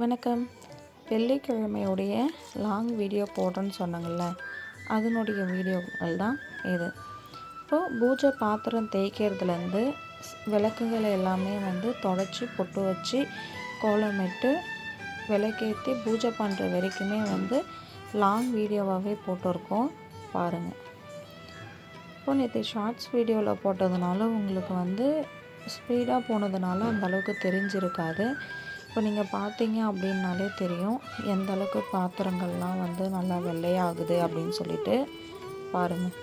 வணக்கம். வெள்ளிக்கிழமையுடைய long video போடுறேன்னு சொன்னாங்கள்ல அதனுடைய வீடியோகள் தான் இது. இப்போது பூஜை பாத்திரம் தேய்க்கிறதுலேருந்து விளக்குகளை எல்லாமே வந்து தொடச்சி பொட்டு வச்சு கோலமிட்டு விளக்கேற்றி பூஜை பண்ணுற வரைக்குமே வந்து லாங் வீடியோவாகவே போட்டிருக்கோம். பாருங்கள் இப்போ நேற்று ஷார்ட்ஸ் வீடியோவில் போட்டதுனால உங்களுக்கு வந்து ஸ்பீடாக போனதுனால அந்தளவுக்கு தெரிஞ்சிருக்காது. இப்போ நீங்கள் பார்த்தீங்க அப்படின்னாலே தெரியும் எந்த அளவுக்கு பாத்திரங்கள்லாம் வந்து நல்லா வெள்ளையாகுது அப்படின்னு சொல்லிட்டு பாருங்கள்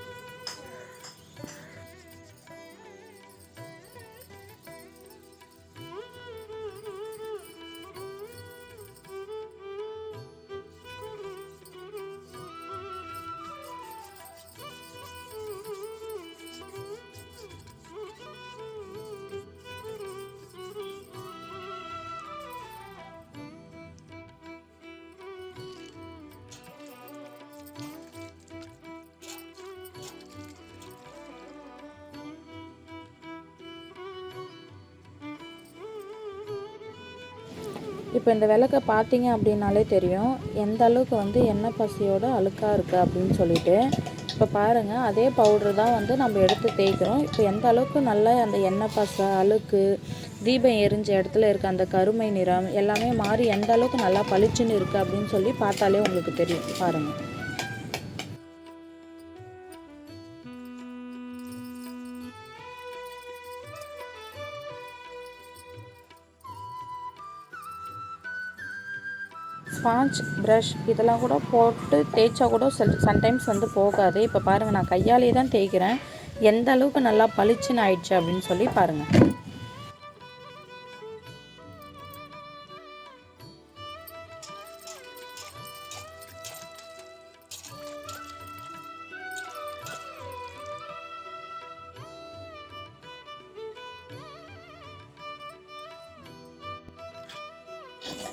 இப்போ இந்த விளக்கை பார்த்தீங்க அப்படின்னாலே தெரியும் எந்த அளவுக்கு வந்து எண்ணெய் பசியோட அழுக்காக இருக்குது அப்படின்னு சொல்லிட்டு. இப்போ பாருங்கள் அதே பவுட்ரு தான் வந்து நம்ம எடுத்து தேய்க்கிறோம். இப்போ எந்த அளவுக்கு நல்லா அந்த எண்ணெய் பசை அழுக்கு தீபம் எரிஞ்ச இடத்துல இருக்க அந்த கருமை நிறம் எல்லாமே மாறி எந்த அளவுக்கு நல்லா பளிச்சுன்னு இருக்குது அப்படின்னு சொல்லி பார்த்தாலே உங்களுக்கு தெரியும். பாருங்கள் ஸ்பாஞ்ச் ப்ரஷ் இதெல்லாம் கூட போட்டு தேய்ச்சா கூட சில சம்டைம்ஸ் வந்து போகாது. இப்போ பாருங்கள் நான் கையாலே தான் தேய்க்கிறேன். எந்த அளவுக்கு நல்லா பளிச்சுன்னு ஆயிடுச்சு அப்படின்னு சொல்லி பாருங்கள்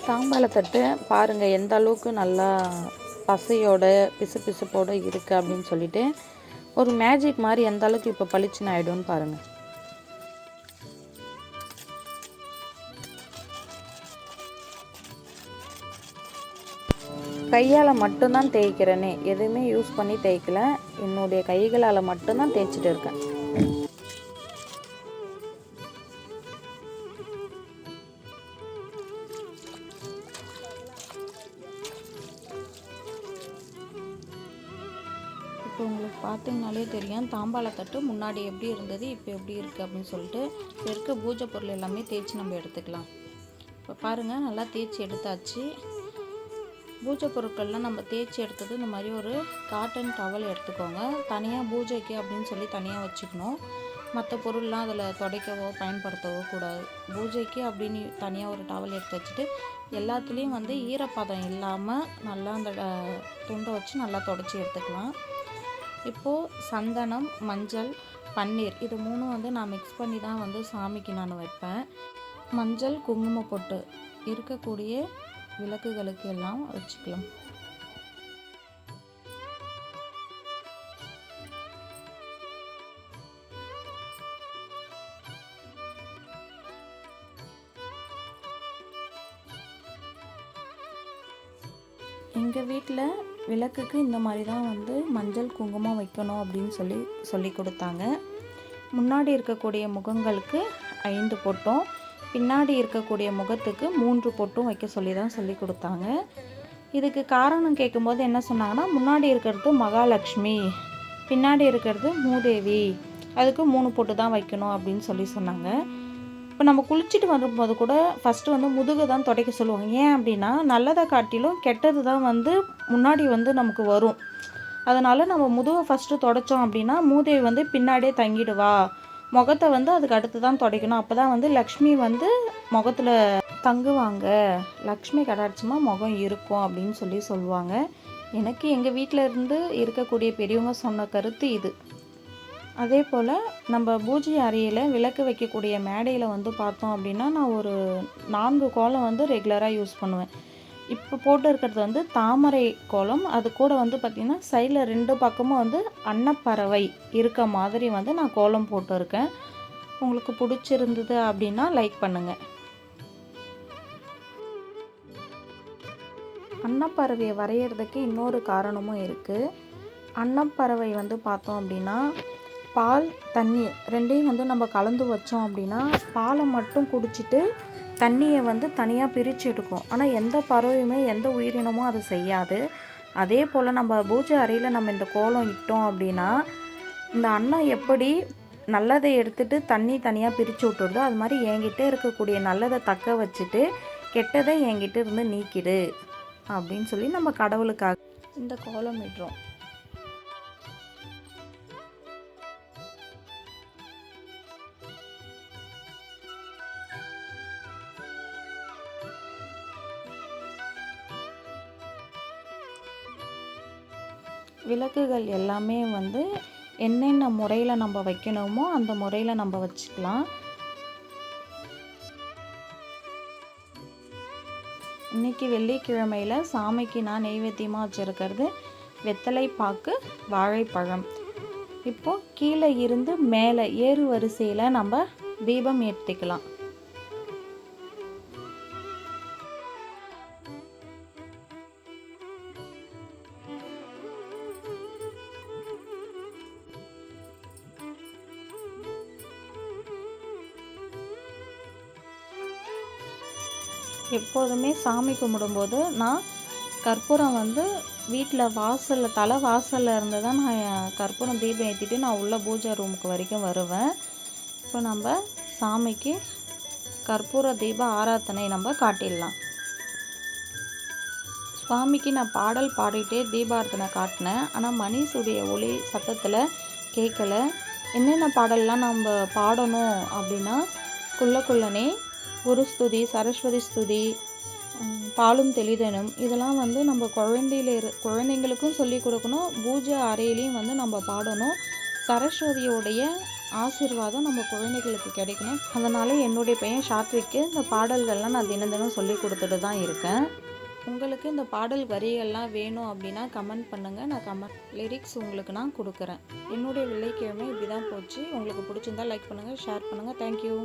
தாம்பாளத்தட்டு பாருங்கள் எந்த அளவுக்கு நல்லா பசையோட பிசு பிசுப்போடு இருக்குது அப்படின்னு சொல்லிட்டு ஒரு மேஜிக் மாதிரி எந்த அளவுக்கு இப்போ பளிச்சுன்னு ஆகிடும்னு பாருங்கள் கையால் மட்டும்தான் தேய்க்கிறேனே எதுவுமே யூஸ் பண்ணி தேய்க்கல. என்னுடைய கைகளால் மட்டும்தான் தேய்ச்சிட்டு இருக்கேன். இப்போ உங்களுக்கு பார்த்தீங்கனாலே தெரியும். தாம்பாளத்தட்டு முன்னாடி எப்படி இருந்தது இப்போ எப்படி இருக்குது அப்படின்னு சொல்லிட்டு இப்போ இருக்க. பூஜை பொருள் எல்லாமே தேய்ச்சி நம்ம எடுத்துக்கலாம். இப்போ பாருங்கள் நல்லா தேய்ச்சி எடுத்தாச்சு. பூஜை பொருட்கள்லாம் நம்ம தேய்ச்சி எடுத்தது இந்த மாதிரி ஒரு காட்டன் டவல் எடுத்துக்கோங்க. தனியாக பூஜைக்கு அப்படின்னு சொல்லி தனியாக வச்சுக்கணும். மற்ற பொருள்லாம் அதில் துடைக்கவோ பயன்படுத்தவோ கூடாது. பூஜைக்கு அப்படின்னு தனியாக ஒரு டவல் எடுத்து வச்சுட்டு எல்லாத்துலேயும் வந்து ஈரப்பதம் இல்லாமல் நல்லா அந்த துண்டை வச்சு நல்லா தொடச்சி எடுத்துக்கலாம். இப்போது சந்தனம் மஞ்சள் பன்னீர் இது மூணும் வந்து நான் மிக்ஸ் பண்ணி தான் வந்து சாமிக்கு நான் வைப்பேன். மஞ்சள் குங்கும பொட்டு இருக்கக்கூடிய விளக்குகளுக்கு எல்லாம் வச்சுக்கலாம். எங்கள் வீட்டில் விளக்குக்கு இந்த மாதிரி தான் வந்து மஞ்சள் குங்குமம் வைக்கணும் அப்படின்னு சொல்லி சொல்லி கொடுத்தாங்க. முன்னாடி இருக்கக்கூடிய முகங்களுக்கு ஐந்து பொட்டும் பின்னாடி இருக்கக்கூடிய முகத்துக்கு மூன்று பொட்டும் வைக்க சொல்லி தான் சொல்லி கொடுத்தாங்க. இதுக்கு காரணம் கேட்கும்போது என்ன சொன்னாங்கன்னா முன்னாடி இருக்கிறது மகாலட்சுமி பின்னாடி இருக்கிறது மூதேவி அதுக்கு மூணு பொட்டு தான் வைக்கணும் அப்படின்னு சொல்லி சொன்னாங்க. இப்போ நம்ம குளிச்சுட்டு வரும்போது கூட ஃபஸ்ட்டு வந்து முதுகு தான் துடைக்க சொல்லுவாங்க. ஏன் அப்படின்னா நல்லதை காட்டிலும் கெட்டது தான் வந்து முன்னாடி வந்து நமக்கு வரும். அதனால் நம்ம முதுகை ஃபஸ்ட்டு தொடச்சோம் அப்படின்னா மூதேவி வந்து பின்னாடியே தங்கிடுவா. முகத்தை வந்து அதுக்கு அடுத்து தான் துடைக்கணும். அப்போ தான் வந்து லக்ஷ்மி வந்து முகத்தில் தங்குவாங்க. லக்ஷ்மி கடாட்சமாக முகம் இருக்கும் அப்படின்னு சொல்லி சொல்லுவாங்க. எனக்கு எங்கள் வீட்டில் இருந்து இருக்கக்கூடிய பெரியவங்க சொன்ன கருத்து இது. அதே போல் நம்ம பூஜை அறையில் விளக்கு வைக்கக்கூடிய மேடையில் வந்து பார்த்தோம் அப்படின்னா நான் ஒரு நான்கு கோலம் வந்து ரெகுலராக யூஸ் பண்ணுவேன். இப்போ போட்டு இருக்கிறது வந்து தாமரை கோலம். அது கூட வந்து பார்த்திங்கன்னா சைடில் ரெண்டு பக்கமும் வந்து அன்னப்பறவை இருக்க மாதிரி வந்து நான் கோலம் போட்டிருக்கேன். உங்களுக்கு பிடிச்சிருந்தது அப்படின்னா லைக் பண்ணுங்கள் அன்னப்பறவையை வரைகிறதுக்கு இன்னொரு காரணமும் இருக்குது அன்னப்பறவை வந்து பார்த்தோம் அப்படின்னா பால் தண்ணி ரெண்டையும் வந்து நம்ம கலந்து வச்சோம் அப்படின்னா பாலை மட்டும் குடிச்சிட்டு தண்ணியை வந்து தனியாக பிரித்து எடுக்கும். ஆனால் எந்த பறவையுமே எந்த உயிரினமும் அதை செய்யாது. அதே போல் நம்ம பூஜை அறையில் நம்ம இந்த கோலம் இட்டோம் அப்படின்னா இந்த அன்னம் எப்படி நல்லதை எடுத்துட்டு தண்ணி தனியாக பிரித்து விட்டுருதோ அது மாதிரி என்கிட்ட இருக்கக்கூடிய நல்லதை தக்க வச்சுட்டு கெட்டதை என்கிட்ட இருந்து நீக்கிடு அப்படின்னு சொல்லி நம்ம கடவுளுக்காக இந்த கோலம் இடுறோம். விளக்குகள் எல்லாமே வந்து என்னென்ன முறையில் நம்ம வைக்கணுமோ அந்த முறையில் நம்ம வச்சுக்கலாம். இன்றைக்கி வெள்ளிக்கிழமையில் சாமிக்கு நான் நெய்வேத்தியமாக வச்சுருக்கிறது வெத்தலை பாக்கு வாழைப்பழம். இப்போது கீழே இருந்து மேலே ஏறு வரிசையில் நம்ம தீபம் ஏற்றிக்கலாம் எப்போதுமே சாமி கும்பிடும்போது நான் கற்பூரம் வந்து வீட்டில் வாசலில் தலை வாசலில் இருந்து தான் நான் கற்பூரம் தீபம் ஏற்றிட்டு நான் உள்ள பூஜை ரூமுக்கு வரைக்கும் வருவேன். இப்போ நம்ம சாமிக்கு கற்பூர தீப ஆராதனை நம்ம காட்டிடலாம். சுவாமிக்கு நான் பாடல் பாடிட்டே தீபார்த்தனை காட்டினேன். ஆனால் மணிஷுடைய ஒளி சத்தத்தில் கேட்கல என்னென்ன பாடல்லாம் நம்ம பாடணும் அப்படின்னா குள்ள குள்ளனே குருஸ்துதி சரஸ்வதி ஸ்துதி பாலும் தெளிதனும். இதெல்லாம் வந்து நம்ம குழந்தையில இரு குழந்தைங்களுக்கும் சொல்லி கொடுக்கணும். பூஜை அறையிலையும் வந்து நம்ம பாடணும். சரஸ்வதியோடைய ஆசீர்வாதம் நம்ம குழந்தைகளுக்கு கிடைக்கணும். அதனால் என்னுடைய பையன் ஷாத்விக்கு இந்த பாடல்கள்லாம் நான் தினம் தினம் சொல்லி கொடுத்துட்டு தான் இருக்கேன். உங்களுக்கு இந்த பாடல் வரிகள்லாம் வேணும் அப்படின்னா கமெண்ட் பண்ணுங்கள் நான் கமெண்ட் லிரிக்ஸ் உங்களுக்கு நான் கொடுக்குறேன். என்னுடைய விலைக்கிழமை இப்படி தான் போச்சு. உங்களுக்கு பிடிச்சிருந்தா லைக் பண்ணுங்கள் ஷேர் பண்ணுங்கள் தேங்க்யூ